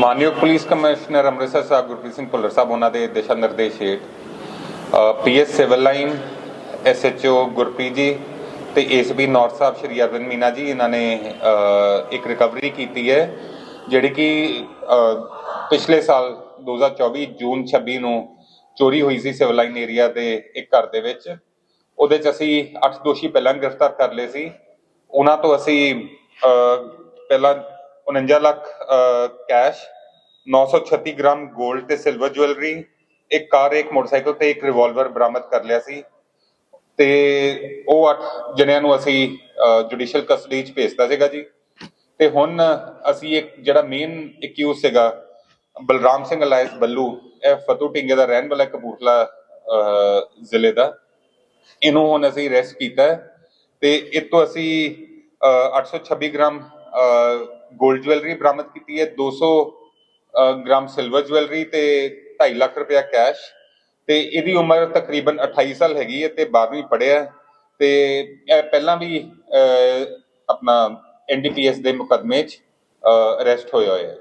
ਮਾਨਯੋਗ police commissioner Amritsar ਸਾਹਿਬ ਗੁਰਪ੍ਰੀਤ ਸਿੰਘ ਭੁੱਲਰ ਸਾਹਿਬ, ਉਹਨਾਂ ਦੇ ਦਿਸ਼ਾ ਨਿਰਦੇਸ਼ ਹੇਠ PS civil line SHO Gurpreet ji ਤੇ ਏਸਪੀ ਨਾਰਥ ਸਾਹਿਬ ਸ਼੍ਰੀ ਅਰਵਿੰਦ ਮੀਨਾ ਜੀ, ਇਹਨਾਂ ਨੇ ਇੱਕ ਰਿਕਵਰੀ ਕੀਤੀ ਹੈ, ਜਿਹੜੀ ਕਿ ਪਿਛਲੇ ਸਾਲ 2024 ਜੂਨ 26 ਨੂੰ ਚੋਰੀ ਹੋਈ ਸੀ ਸਿਵਲ ਲਾਈਨ ਏਰੀਆ ਦੇ ਇੱਕ ਘਰ ਦੇ ਵਿੱਚ। ਉਹਦੇ ਚ ਅਸੀਂ 8 ਦੋਸ਼ੀ ਪਹਿਲਾਂ ਗ੍ਰਿਫਤਾਰ ਕਰ ਲਏ ਸੀ। ਉਹਨਾਂ ਤੋਂ ਅਸੀਂ ਪਹਿਲਾਂ 49 ਲੱਖ ਕੈਸ਼ 936 ਗ੍ਰਾਮ 골ਡ ਤੇ ਸਿਲਵਰ ਜੁਐਲਰੀ ਇੱਕ ਕਾਰ ਇੱਕ ਮੋਟਰਸਾਈਕਲ ਤੇ ਇੱਕ ਰਿਵਾਲਵਰ ਬਰਾਮਦ ਕਰ ਲਿਆ ਸੀ। ਤੇ ਉਹ ਅੱਠ ਜਣਿਆਂ ਨੂੰ ਅਸੀਂ ਜੁਡੀਸ਼ੀਅਲ ਕਸਟਡੀ ਚ ਭੇਜਤਾ ਸੀਗਾ ਜੀ। ਤੇ ਹੁਣ ਅਸੀਂ ਇੱਕ ਜਿਹੜਾ ਮੇਨ ਅਕਿਊਜ਼ ਸੀਗਾ ਬਲਰਾਮ ਸਿੰਘ ਅਲਾਇਸ ਬੱਲੂ ਇਹ ਫਤੂ ਢਿੰਗੇ ਦਾ ਰਹਿਣ ਵਾਲਾ ਕਪੂਰਥਲਾ ਜ਼ਿਲ੍ਹੇ ਦਾ। ਇਹਨੂੰ ਹੁਣ ਅਸੀਂ ਅਰੈਸਟ ਕੀਤਾ ਤੇ ਇਹ ਤੋਂ ਅਸੀਂ ਅਹ, 826 ਗ੍ਰਾਮ 골ਡ ਜੁਐਲਰੀ ਬਰਾਮਦ ਕੀਤੀ ਹੈ। 200 ਅਹ, ਗ੍ਰਾਮ ਸਿਲਵਰ ਜੁਐਲਰੀ ਤੇ 2.5 ਲੱਖ ਰੁਪਇਆ ਕੈਸ਼ ਤੇ ਇਹਦੀ ਉਮਰ ਤਕਰੀਬਨ 28 ਸਾਲ ਹੈਗੀ ਹੈ ਤੇ 12ਵੀਂ ਪੜ੍ਹਿਆ ਤੇ ਇਹ ਪਹਿਲਾਂ ਵੀ ਅਹ, ਆਪਣਾ ਐਨਡੀਪੀਐਸ ਦੇ ਮੁਕਦਮੇ 'ਚ ਅਰੈਸਟ ਹੋਇਆ ਹੋਇਆ ਹੈ।